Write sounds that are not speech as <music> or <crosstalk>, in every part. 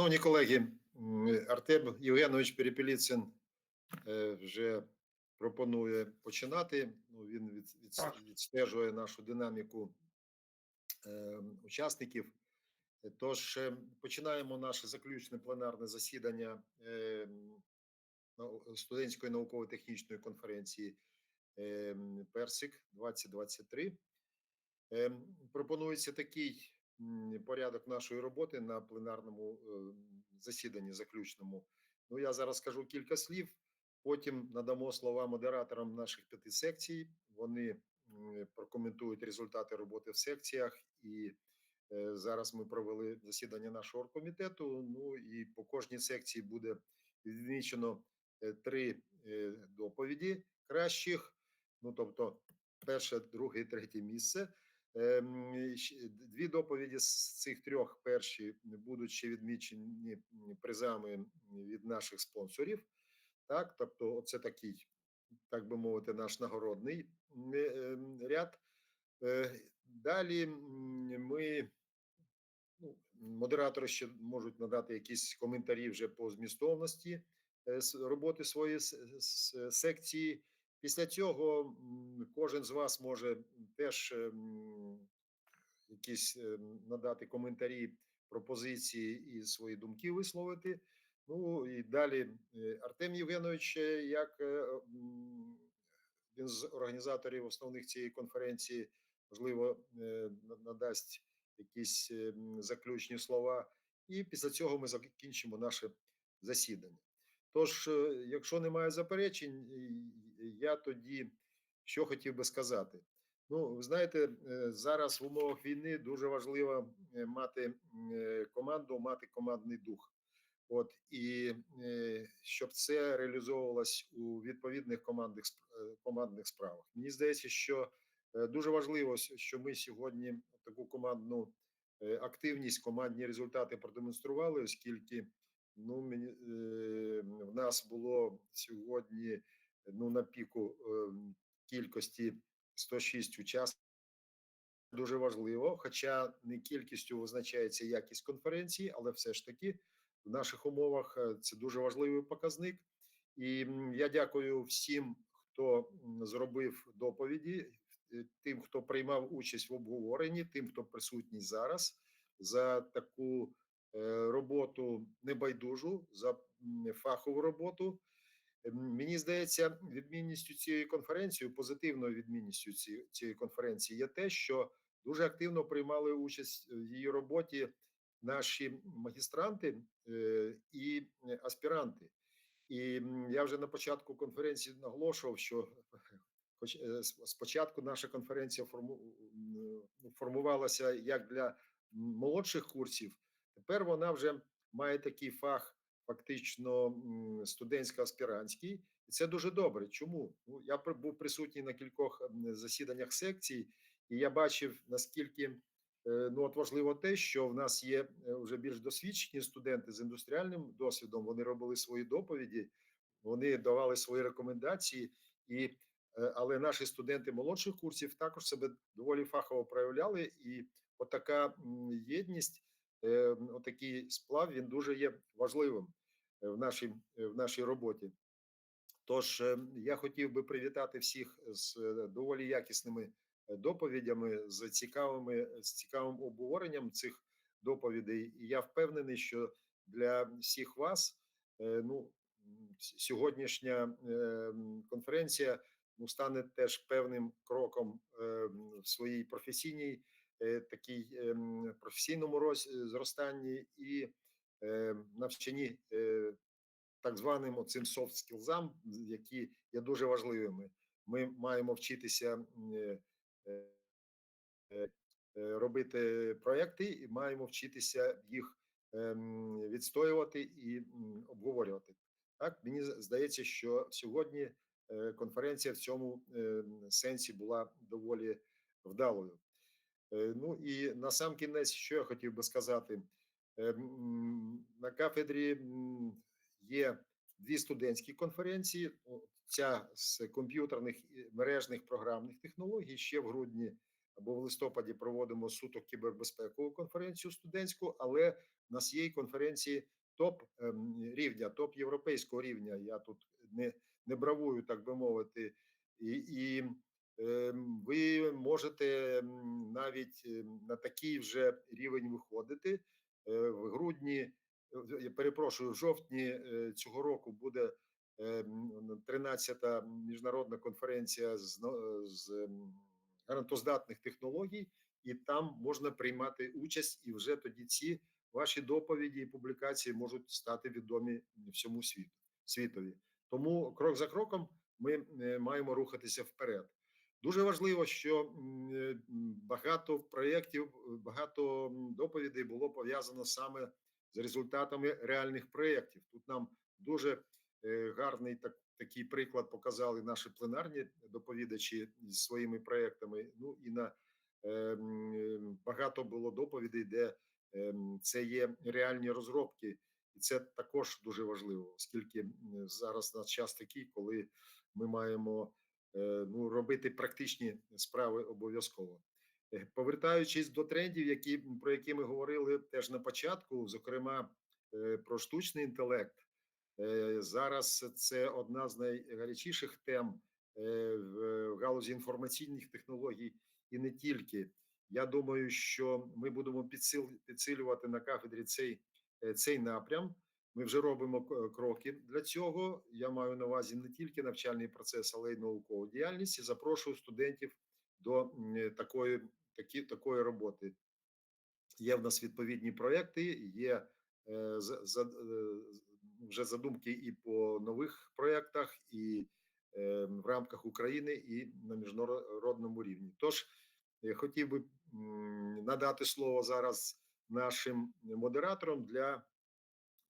Шановні колеги, Артем Євгенович Перепеліцин е, вже пропонує починати. Ну, він від, від, відстежує нашу динаміку е, учасників. Тож е, починаємо наше заключне пленарне засідання е, студентської науково-технічної конференції е, Персик 2023. Е, Пропонується такий порядок нашої роботи на пленарному е, засіданні заключному. Ну, я зараз скажу кілька слів, потім надамо слова модераторам наших п'яти секцій. Вони прокоментують результати роботи в секціях. І е, зараз ми провели засідання нашого оргкомітету. Ну і по кожній секції буде відмічено е, три доповіді кращих. Ну тобто, перше, друге третє місце. Ем, Дві доповіді з цих трьох перші будуть ще відмічені призами від наших спонсорів. Так, тобто, це такий, так би мовити, наш нагородний е, ряд. Е, Далі ми, ну, модератори ще можуть надати якісь коментарі вже по змістовності е, роботи своєї секції. Після цього кожен з вас може теж ем, якісь ем, надати коментарі, пропозиції і свої думки висловити. Ну і далі е, Артем Євгенович, як е, він з організаторів основних цієї конференції, можливо, е, надасть якісь е, заключні слова. І після цього ми закінчимо наше засідання. Тож, якщо немає заперечень, я тоді що хотів би сказати. Ну, ви знаєте, е, зараз в умовах війни дуже важливо е, мати е, команду, мати командний дух. От і щоб це реалізовувалось у відповідних командних командних справах. Мені здається, що дуже важливо, що ми сьогодні таку командну активність, командні результати продемонстрували, оскільки ну мені в нас було сьогодні ну на піку е, кількості 106 учасників. Дуже важливо, хоча не кількістю визначається якість конференції, але все ж таки в наших умовах е, це дуже важливий показник. І я дякую всім, хто зробив доповіді, е, тим, хто приймав участь в обговоренні, тим, хто присутній зараз, за таку е, роботу небайдужу, за фахову роботу. Мені здається, відмінністю цієї конференції, позитивною відмінністю цієї конференції є те, що дуже активно приймали участь в її роботі наші магістранти е, і е, аспіранти. І я вже на початку конференції наголошував, що хоч е, спочатку наша конференція формувалася як для молодших курсів, тепер вона вже має такий фах фактично студентсько-аспірантський, і це дуже добре. Чому? Ну, я був присутній на кількох засіданнях секцій, і я бачив, наскільки е, ну от важливо те, що в нас є е, вже більш досвідчені студенти з індустріальним досвідом. Вони робили свої доповіді, вони давали свої рекомендації, і е, але наші студенти молодших курсів також себе доволі фахово проявляли, і отака єдність, отакий сплав він дуже є важливим в нашій е, в нашій роботі. Тож е, я хотів би привітати всіх з е, доволі якісними доповідями, з цікавими з цікавим обговоренням цих доповідей. І я впевнений, що для всіх вас ну сьогоднішня е, конференція ну стане теж певним кроком е, в своїй професійній такій е, професійному роз- зростанні і е, навчанні е, так званим оцим soft скілзам, які є дуже важливими. Ми маємо вчитися е, робити проекти і маємо вчитися їх ем, відстоювати і обговорювати. Так, мені здається, що сьогодні конференція в цьому сенсі була доволі вдалою. Ну і на сам кінець, що я хотів би сказати, на кафедрі є дві студентські конференції. Ця з комп'ютерних мережних програмних технологій ще в грудні або в листопаді проводимо суто кібербезпекову конференцію студентську, але в нас конференції топ ем, рівня, топ європейського рівня. Я тут не, не бравую, так би мовити, і, і ем, ви можете навіть на такий вже рівень виходити Е, в грудні. е, перепрошую, в жовтні е, цього року буде ем, 13-та міжнародна конференція з, з гарантоздатних технологій, і там можна приймати участь, і вже тоді ці ваші доповіді і публікації можуть стати відомі всьому світу світові. Тому крок за кроком ми е, маємо рухатися вперед. Дуже важливо, що е, багато проєктів, багато доповідей було пов'язано саме з результатами реальних проєктів. Тут нам дуже е, гарний так, такий приклад показали наші пленарні доповідачі зі своїми проєктами. Ну і на е, е, багато було доповідей, де ем, це є реальні розробки, і це також дуже важливо, оскільки зараз наш час такий, коли ми маємо е, ну, робити практичні справи обов'язково. Е, Повертаючись до трендів, які про які ми говорили теж на початку, зокрема е, про штучний інтелект. Е, Зараз це одна з найгарячіших тем е, в галузі інформаційних технологій, і не тільки. Я думаю, що ми будемо підсилювати на кафедрі цей, е, цей напрям. Ми вже робимо к- кроки для цього. Я маю на увазі не тільки навчальний процес, але й наукову діяльність. І запрошую студентів до е, такої, такі, такої роботи. Є в нас відповідні проекти, є е, за, е, вже задумки і по нових проєктах, і е, в рамках України, і на міжнародному рівні. Тож я хотів би надати слово зараз нашим модераторам для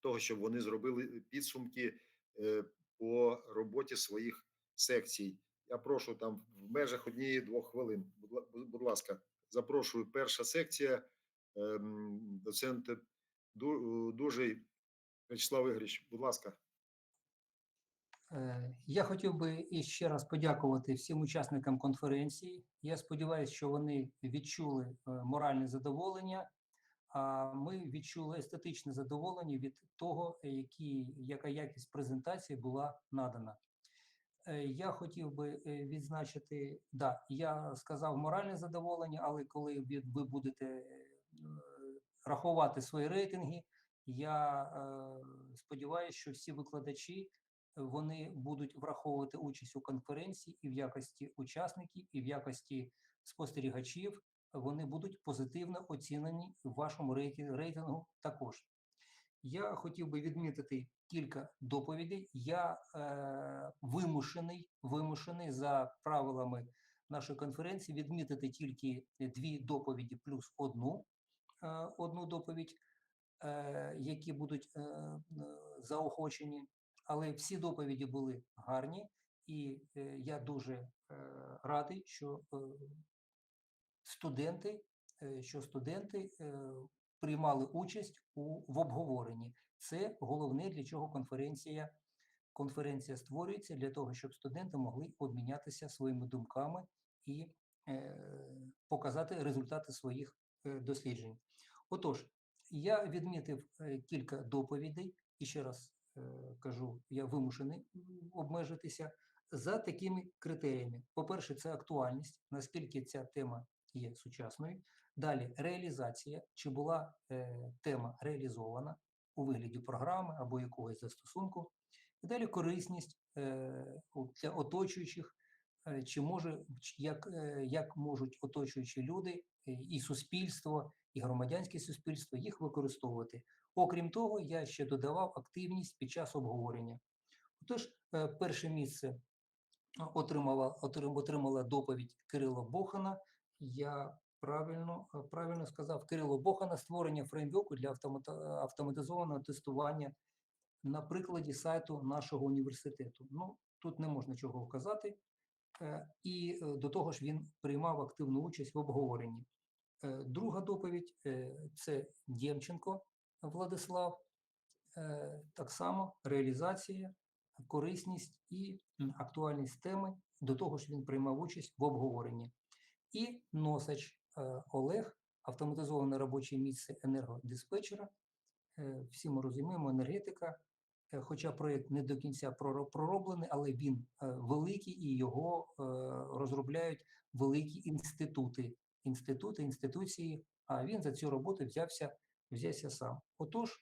того, щоб вони зробили підсумки е, по роботі своїх секцій. Я прошу там в межах однієї-двох хвилин. Будь, ла- будь ласка, запрошую. Перша секція, ем, доцент Ду- Дужий Вячеслав Ігоріч, будь ласка. Е, Я хотів би іще раз подякувати всім учасникам конференції. Я сподіваюся, що вони відчули е, моральне задоволення, ми відчули естетичне задоволення від того, які, яка якість презентації була надана. Е, Я хотів би е, відзначити, да, я сказав моральне задоволення, але коли ви будете е, рахувати свої рейтинги, я сподіваюся, що всі викладачі вони будуть враховувати участь у конференції і в якості учасників, і в якості спостерігачів. Вони будуть позитивно оцінені в вашому рейтингу також. Я хотів би відмітити кілька доповідей. Я е, вимушений, вимушений за правилами нашої конференції відмітити тільки дві доповіді плюс одну, е, одну доповідь, е, які будуть е, е, заохочені. Але всі доповіді були гарні, і е, я дуже е, радий, що е, студенти, е, що студенти е, приймали участь у в обговоренні. Це головне, для чого конференція. Конференція створюється для того, щоб студенти могли обмінятися своїми думками і е, показати результати своїх досліджень. Отож, я відмітив кілька доповідей, і ще раз кажу, я вимушений обмежитися за такими критеріями. По-перше, це актуальність, наскільки ця тема є сучасною. Далі реалізація, чи була е, тема реалізована у вигляді програми або якогось застосунку. І далі корисність е, для оточуючих, е, чи може як, е, як можуть оточуючі люди е, і суспільство, і громадянське суспільство їх використовувати. Окрім того, я ще додавав активність під час обговорення. Отож, е, перше місце отримала, отримала доповідь Кирила Бохана. Я правильно, е, правильно сказав, Кирило Бохана створення фреймворку для автоматизованого тестування на прикладі сайту нашого університету. Ну, тут не можна чого вказати. Е, І е, до того ж він приймав активну участь в обговоренні. Е, Друга доповідь це Дємченко Владислав. Так само реалізація, корисність і актуальність теми. До того ж він приймав участь в обговоренні. І носач е, Олег, автоматизоване робоче місце енергодиспетчера. Е, Всі ми розуміємо, енергетика, е, хоча проєкт не до кінця пророблений, але він великий і його розробляють великі інститути, інститути, інституції, а він за цю роботу взявся, взявся сам. Отож,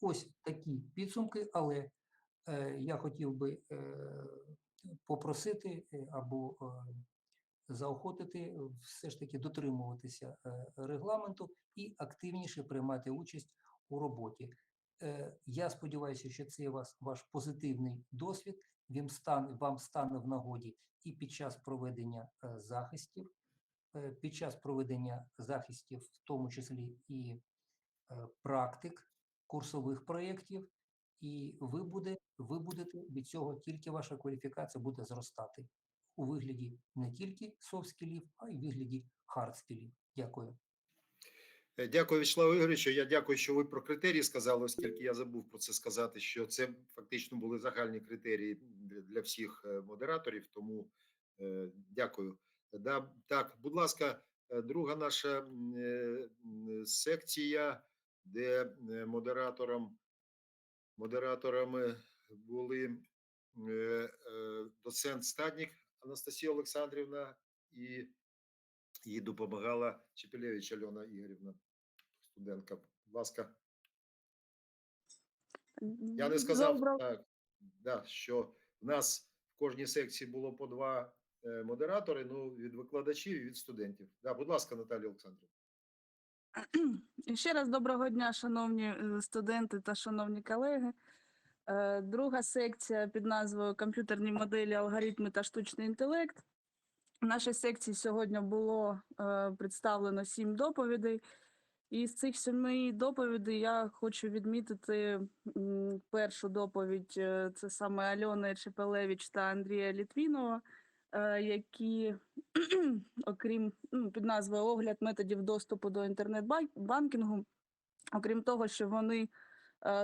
ось такі підсумки, але я хотів би попросити або заохотити е, все ж таки дотримуватися е, регламенту і активніше приймати участь у роботі. Е, Я сподіваюся, що це вас ваш позитивний досвід. Він стане вам стане в нагоді і під час проведення захистів, під час проведення захистів, в тому числі і практик курсових проєктів, і ви буде, ви будете від цього тільки ваша кваліфікація буде зростати у вигляді не тільки софт-скілів, а й у вигляді хард-скілів. Дякую. Е, Дякую, Вячеславу Ігоровичу. Я дякую, що ви про критерії сказали, оскільки я забув про це сказати, що це фактично були загальні критерії для- всіх е, модераторів. Тому е, дякую. Да, так, будь ласка, друга наша секція, де модератором модераторами були доцент Стаднік Анастасія Олександрівна і їй допомагала Чепелевич Альона Ігорівна, студентка. Будь ласка, я не сказав так, да, що в нас в кожній секції було по два е, модератори, ну, від викладачів і від студентів. Да, будь ласка, Наталія Олександрівна. Ще раз доброго дня, шановні е, студенти та шановні колеги. Е, Друга секція під назвою Комп'ютерні моделі, алгоритми та штучний інтелект. В нашій секції сьогодні було е, представлено сім доповідей. І з цих семи доповідей я хочу відмітити першу доповідь е, це саме Альони Чепелевич та Андрія Літвінова, які, <clears throat> окрім ну, під назвою Огляд методів доступу до інтернет-банкінгу, окрім того, що вони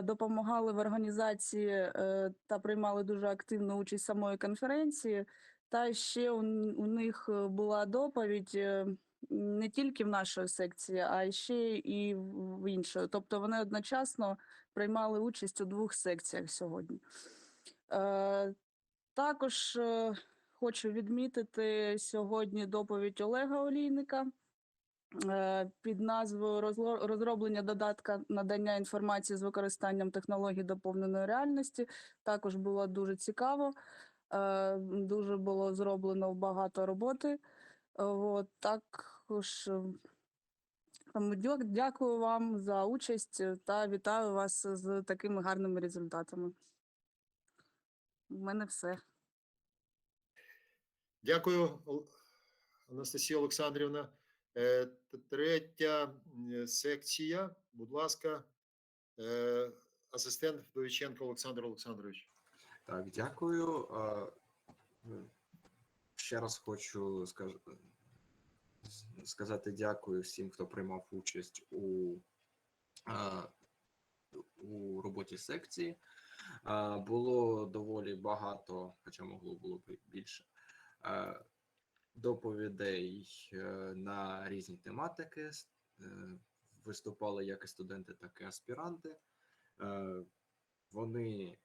допомагали в організації е, та приймали дуже активну участь самої конференції. Та ще у, них е, була доповідь е, не тільки в нашої секції, а ще і в іншої. Тобто вони одночасно приймали участь у двох секціях сьогодні. Е, також е, хочу відмітити сьогодні доповідь Олега Олійника е, під назвою розроблення додатка надання інформації з використанням технологій доповненої реальності. Також було дуже цікаво. Е, Дуже було зроблено багато роботи. От, також е, дякую вам за участь е, та вітаю вас з такими гарними результатами. У мене все. Дякую, Анастасія Олександрівна. Е, Третя секція, будь ласка, е, асистент Вдовиченко Олександр Олександрович. Так, дякую. Е, Ще раз хочу сказати дякую всім, хто приймав участь у, у роботі секції. Було доволі багато, хоча могло було б більше, доповідей е, на різні тематики. Е, Виступали як і студенти, так і аспіранти. Е, Вони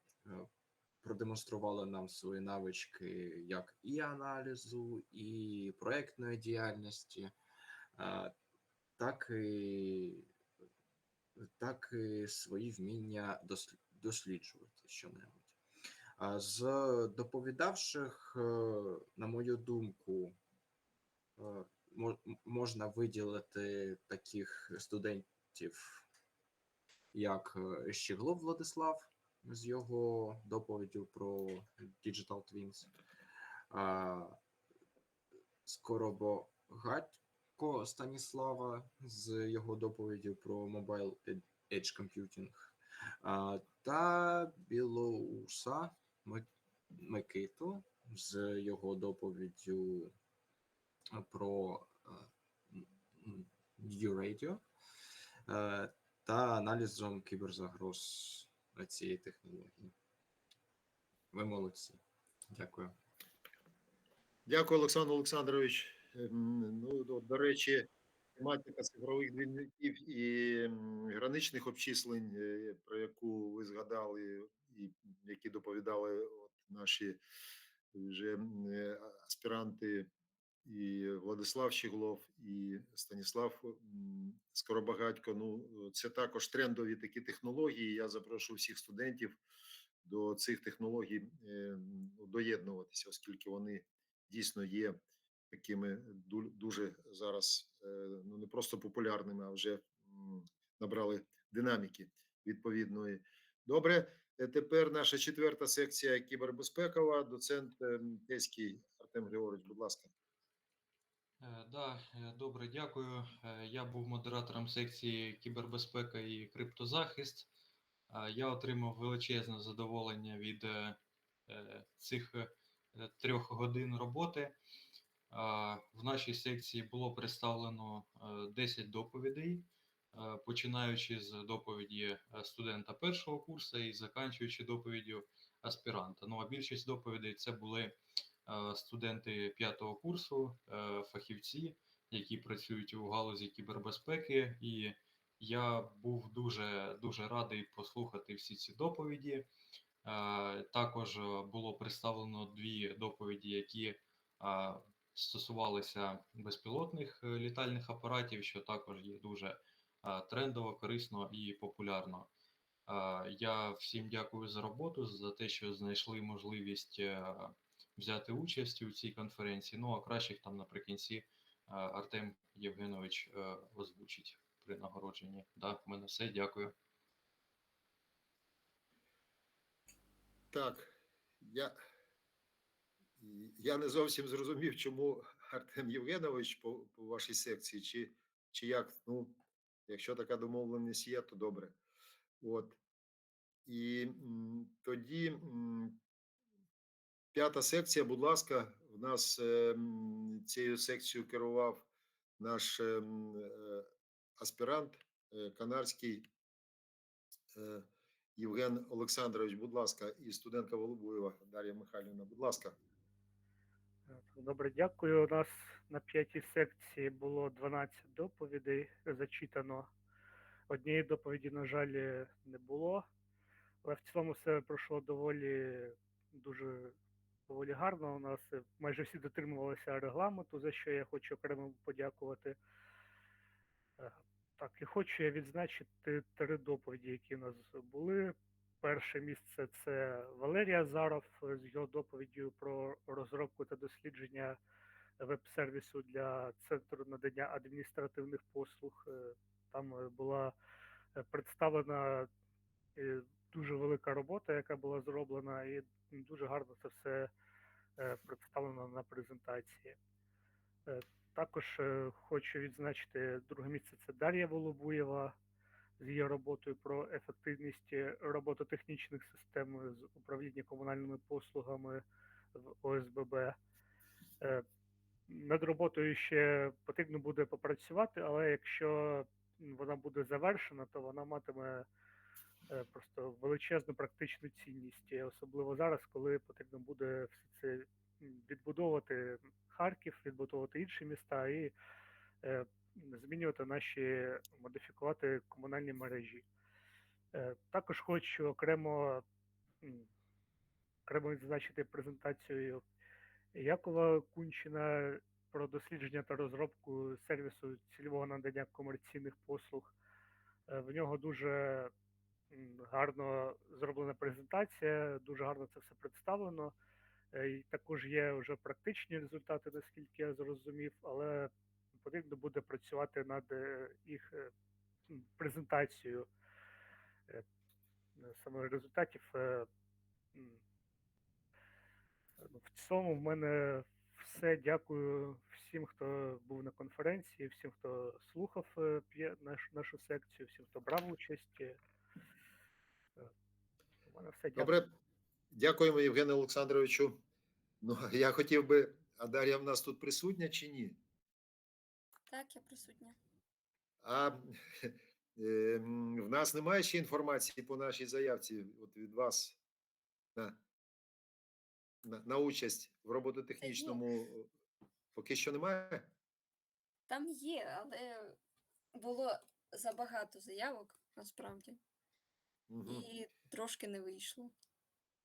продемонстрували нам свої навички як і аналізу, і проектної діяльності, так і, так і свої вміння досліджувати щонебудь. З доповідавших, на мою думку, можна виділити таких студентів, як е, Щеглов Владислав з його доповіддю про Digital Twins, Скоробогатько Станіслава з його доповіддю про Mobile Edge Computing, та Білоуса Микиту з його доповіддю про е, м- м, New Radio е, та аналізом кіберзагроз цієї технології. Ви молодці. Дякую. Дякую, Олександр Олександрович. Ем, Ну, до, до речі, тематика цифрових двійників і граничних обчислень, е, про яку ви згадали, і які доповідали от наші вже е, аспіранти і Владислав Щеглов, і Станіслав Скоробагатько. Ну, це також трендові такі технології. Я запрошую всіх студентів до цих технологій е, ну, доєднуватися, оскільки вони дійсно є такими дуже зараз е, ну не просто популярними, а вже набрали динаміки відповідної. Добре, е, тепер наша четверта секція кібербезпекова. Доцент е, Теський Артем Григорович, будь ласка. Е, Да, е, добре, дякую. Е, Я був модератором секції кібербезпека і криптозахист. Я отримав величезне задоволення від цих трьох годин роботи. В нашій секції було представлено е, 10 доповідей, починаючи з доповіді студента першого курсу і заканчуючи доповіддю аспіранта. Ну а більшість доповідей це були студенти п'ятого курсу, е, фахівці, які працюють у галузі кібербезпеки, і я був дуже дуже радий послухати всі ці доповіді. Е, Також е, було представлено дві доповіді, які е, стосувалися безпілотних е, літальних апаратів, що також є дуже е, трендово, корисно і популярно. Е, Я всім дякую за роботу, за те, що знайшли можливість е, взяти участь у цій конференції. Ну а кращих там наприкінці е, Артем Євгенович е, озвучить при нагородженні. Да, в мене все. Дякую. Так, я, я не зовсім зрозумів, чому Артем Євгенович по, по вашій секції, чи, чи як, ну, якщо така домовленість є, то добре. От. І м, тоді м, п'ята секція, будь ласка, в нас е, цією секцією керував наш е, е, аспірант канарський Євген Олександрович, будь ласка, і студентка Волобуєва Дар'я Михайлівна, будь ласка. Добре, дякую. У нас на п'ятій секції було 12 доповідей зачитано. Однієї доповіді, на жаль, не було. Але в цілому все пройшло доволі дуже доволі гарно. У нас е, майже всі дотримувалися регламенту, за що я хочу окремо подякувати. Е, Так, і хочу я відзначити три доповіді, які у нас були. Перше місце це Валерій Азаров з його доповіддю про розробку та дослідження веб-сервісу для центру надання адміністративних послуг. Е, Там була представлена дуже велика робота, яка була зроблена, і дуже гарно це все е, представлено на презентації. Е, Також е, хочу відзначити друге місце це Дар'я Волобуєва з її роботою про ефективність робототехнічних систем з управління комунальними послугами в ОСББ. Над роботою ще потрібно буде попрацювати, але якщо вона буде завершена, то вона матиме просто величезну практичну цінність, особливо зараз, коли потрібно буде все це відбудовувати Харків, відбудовувати інші міста і е, змінювати наші модифікувати комунальні мережі. Е, Також хочу окремо окремо відзначити презентацію Якова Кунчина про дослідження та розробку сервісу цільового надання комерційних послуг. Е, В нього дуже гарно зроблена презентація, дуже гарно це все представлено. Е, І також є вже практичні результати, наскільки я зрозумів, але потрібно буде працювати над е, їх е, презентацією саме результатів. В цьому в мене все. Дякую всім, хто був на конференції, всім, хто слухав е, нашу секцію, всім, хто брав участь. У мене все. Дякую. Добре, дякуємо, Євгену Олександровичу. Ну, я хотів би, а Дар'я в нас тут присутня чи ні? Так, я присутня. А е, в нас немає ще інформації по нашій заявці от від вас на, на, на участь в робототехнічному Поки що немає? Там є, але було забагато заявок насправді, Угу. і трошки не вийшло.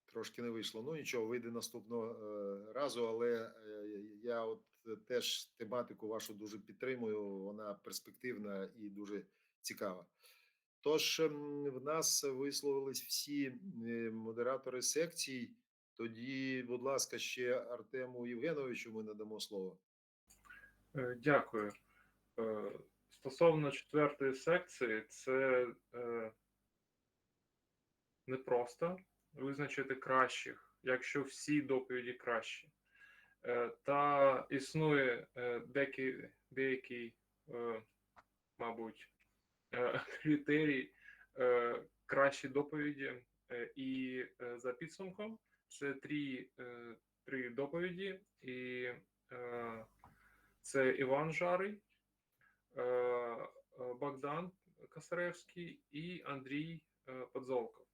Трошки не вийшло. Ну нічого, вийде наступного е, разу, але е, я от теж тематику вашу дуже підтримую. Вона перспективна і дуже цікава. Тож ем, в нас висловились всі е, модератори секцій. Тоді, будь ласка, ще Артему Євгеновичу ми надамо слово. Дякую. Стосовно четвертої секції, це непросто визначити кращих, якщо всі доповіді кращі. Е, Та існує е, деякий, деякий мабуть, е, <laughs> критерій кращі доповіді. І за підсумком це три, три доповіді, і це Іван Жарий, Богдан Косаревський і Андрій Подзолков.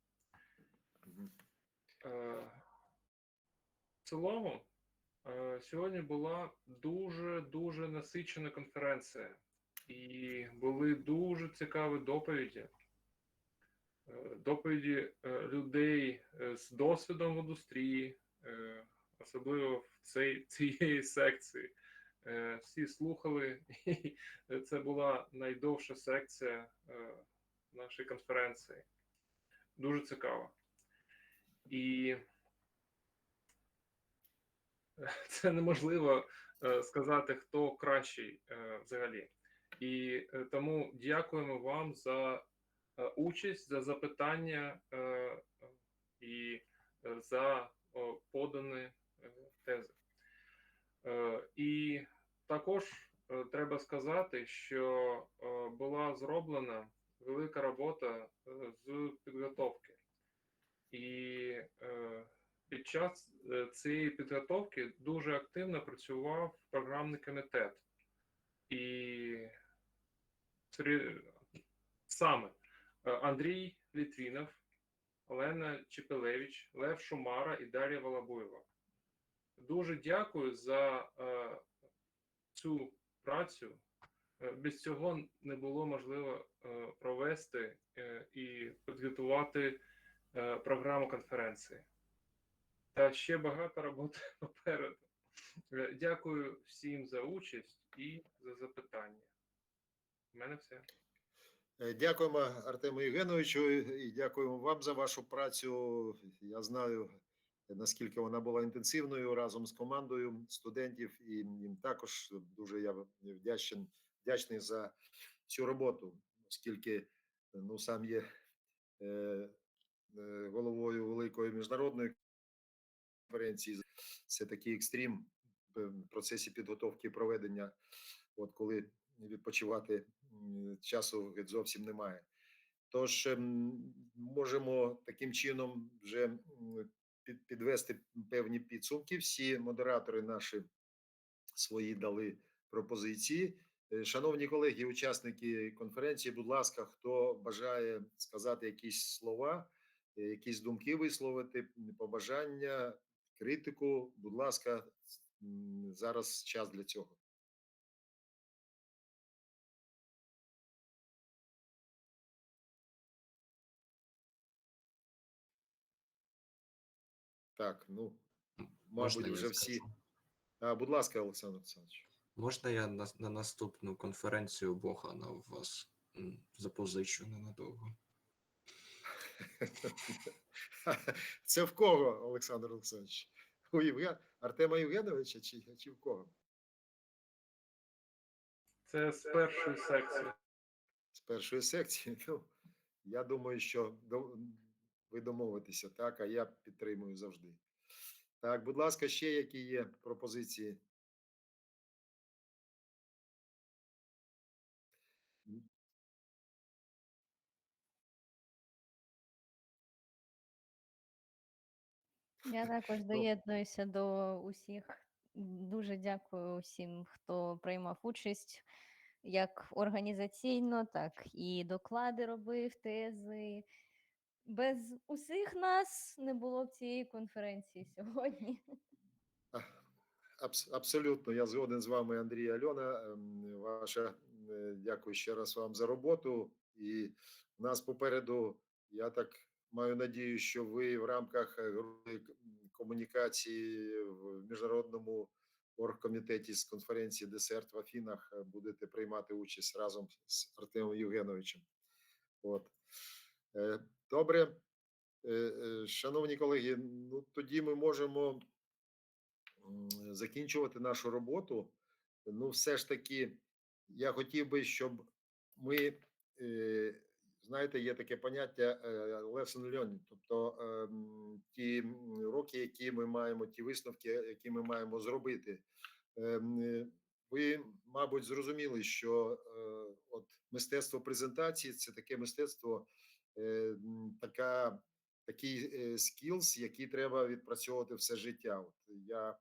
Е, В цілому, е, сьогодні була дуже дуже насичена конференція, і були дуже цікаві доповіді. Е, Доповіді людей з досвідом в індустрії, особливо в цій <laughs> цієї секції. Всі слухали, і це була найдовша секція нашої конференції. Дуже цікаво. І це неможливо е, сказати, хто кращий е, взагалі. І е, тому дякуємо вам за участь, за запитання і за подані тези. І також треба сказати, що була зроблена велика робота з підготовки. І е, під час е, цієї підготовки дуже активно працював програмний комітет. І саме е, Андрій Літвінов, Олена Чепелевич, Лев Шумара і Дар'я Волобуєва. Дуже дякую за цю працю. Без цього не було можливо провести і підготувати програму конференції. Та ще багато роботи <laughs> попереду. Е, Дякую всім за участь і за запитання. У мене все. Е, Дякуємо Артему Євгеновичу і дякуємо вам за вашу працю. Я знаю, наскільки вона була інтенсивною разом з командою студентів, і їм також дуже я вдячний, вдячний за цю роботу, оскільки ну, сам є е, е, головою великої міжнародної конференції. Це такий екстрім в процесі підготовки і проведення, от коли відпочивати часу зовсім немає. Тож ем, можемо таким чином вже підвести певні підсумки. Всі модератори наші свої дали пропозиції. Е, Шановні колеги, учасники конференції, будь ласка, хто бажає сказати якісь слова, е, якісь думки висловити, побажання, критику, будь ласка, зараз час для цього. Так, ну, мабуть, вже всі. А, будь ласка, Олександр Олександрович. Можна я на, на наступну конференцію Богана в вас запозичу ненадовго? <laughs> Це в кого, Олександр Олександрович? У Євген... Артема Євгеновича чи, чи в кого? Це з першої секції. З першої секції. <laughs> Ну, я думаю, що ви домовитеся, так, а я підтримую завжди. Так, будь ласка, ще які є пропозиції? Я також доєднуюся до усіх. Дуже дякую усім, хто приймав участь як організаційно, так і доклади робив, тези. Без усіх нас не було б цієї конференції сьогодні. <laughs> Абсолютно, я згоден з вами, Андрій Альона. Ем, Ваша е, дякую ще раз вам за роботу. І в нас попереду, я так маю надію, що ви в рамках е, комунікації в міжнародному оргкомітеті з конференції Десерт в Афінах е, будете приймати участь разом з Артемом Євгеновичем. От. Е, Добре, шановні колеги, ну тоді ми можемо закінчувати нашу роботу. Ну, все ж таки, я хотів би, щоб ми, знаєте, є таке поняття е, lesson learned, тобто ем, ті уроки, які ми маємо, ті висновки, які ми маємо зробити. Ем, Ви, мабуть, зрозуміли, що е, от мистецтво презентації це таке мистецтво, е, така такий skills, який треба відпрацьовувати все життя. От я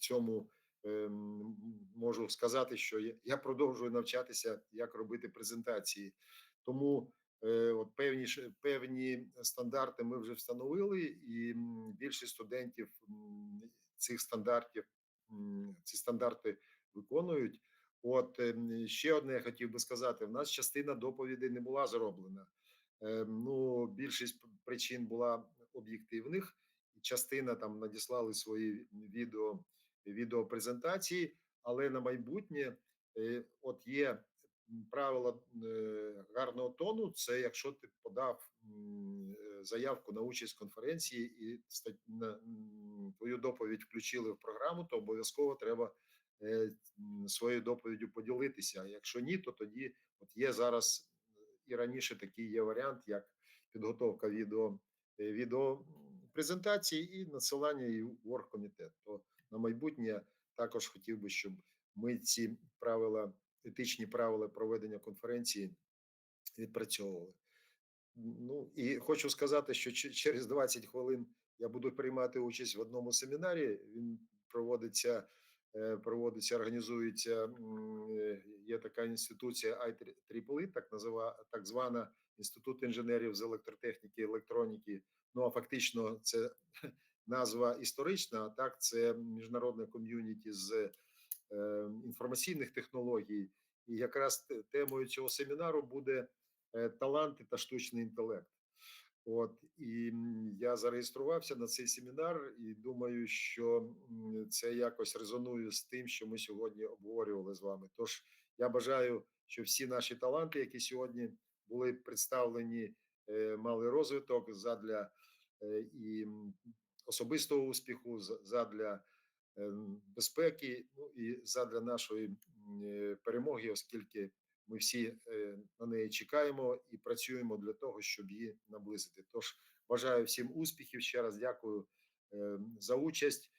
цьому ем, можу сказати, що я продовжую навчатися, як робити презентації. Тому е, от певні певні стандарти ми вже встановили, і більшість студентів цих стандартів ці стандарти виконують. От ем, ще одне я хотів би сказати: в нас частина доповідей не була зроблена. Е, Ну, більшість причин була об'єктивних. Частина там надіслали свої відео, відеопрезентації, але на майбутнє, е, от є правила е, гарного тону. Це якщо ти подав е, заявку на участь в конференції і твою доповідь включили в програму, то обов'язково треба е, своєю доповіддю поділитися. А Якщо ні, то тоді от є зараз і раніше такий є варіант, як підготовка відео, відео презентації і надсилання її в оргкомітет. То на майбутнє також хотів би, щоб ми ці правила, етичні правила проведення конференції відпрацьовували. Ну і хочу сказати, що через 20 хвилин я буду приймати участь в одному семінарі. Він проводиться, е, проводиться, організується. е, Є така інституція IEEE, так назива, так звана Інститут інженерів з електротехніки, електроніки. Ну а фактично це <laughs> назва історична. А так це міжнародне ком'юніті з інформаційних технологій. І якраз темою цього семінару буде е, таланти та штучний інтелект. От і я зареєструвався на цей семінар і думаю, що це якось резонує з тим, що ми сьогодні обговорювали з вами. Тож я бажаю, щоб всі наші таланти, які сьогодні були представлені, е, мали розвиток задля е, і особистого успіху, задля е, безпеки, ну і задля нашої е, перемоги, оскільки ми всі е, на неї чекаємо і працюємо для того, щоб її наблизити. Тож бажаю всім успіхів. Ще раз дякую е, за участь.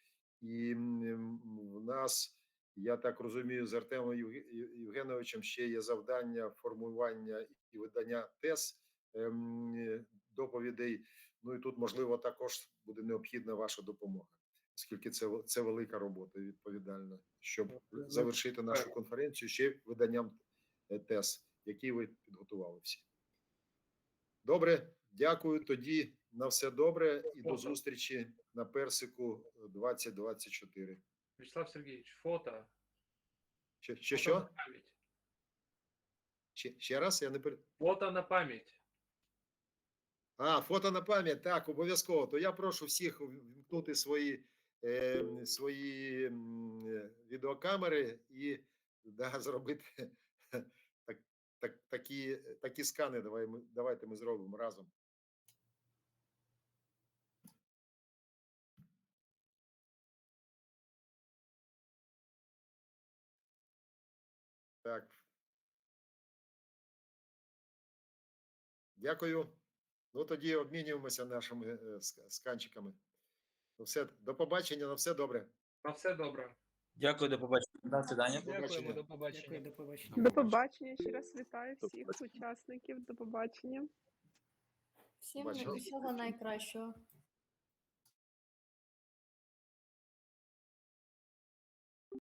І в нас, я так розумію, з Артемом Євге- Євгеновичем ще є завдання формування і видання тез ем, е, доповідей. Ну і тут, можливо, також буде необхідна ваша допомога, оскільки це це велика робота відповідальна, щоб завершити нашу конференцію ще виданням е, тез, які ви підготували всі. Добре, дякую. Тоді на все добре і до зустрічі на персику 2024. Вячеслав Сергійович, фото. Що, що, фото що? на пам'ять. Ще, ще раз я не пер... Фото на пам'ять. А, фото на пам'ять, так, обов'язково. То я прошу всіх вмкнути свої, е, свої е, відеокамери і да, <laughs> зробити так, так, такі, такі скани. Давай ми, давайте ми зробимо разом. Так. Дякую. Ну тоді обмінюємося нашими е, сканчиками. Ну, все, до побачення, на все добре. На все добре. Дякую, до побачення. До свидання. до Побачення. Дякую, до побачення. До побачення. Ще раз вітаю всіх учасників. До побачення. Всім всього найкращого.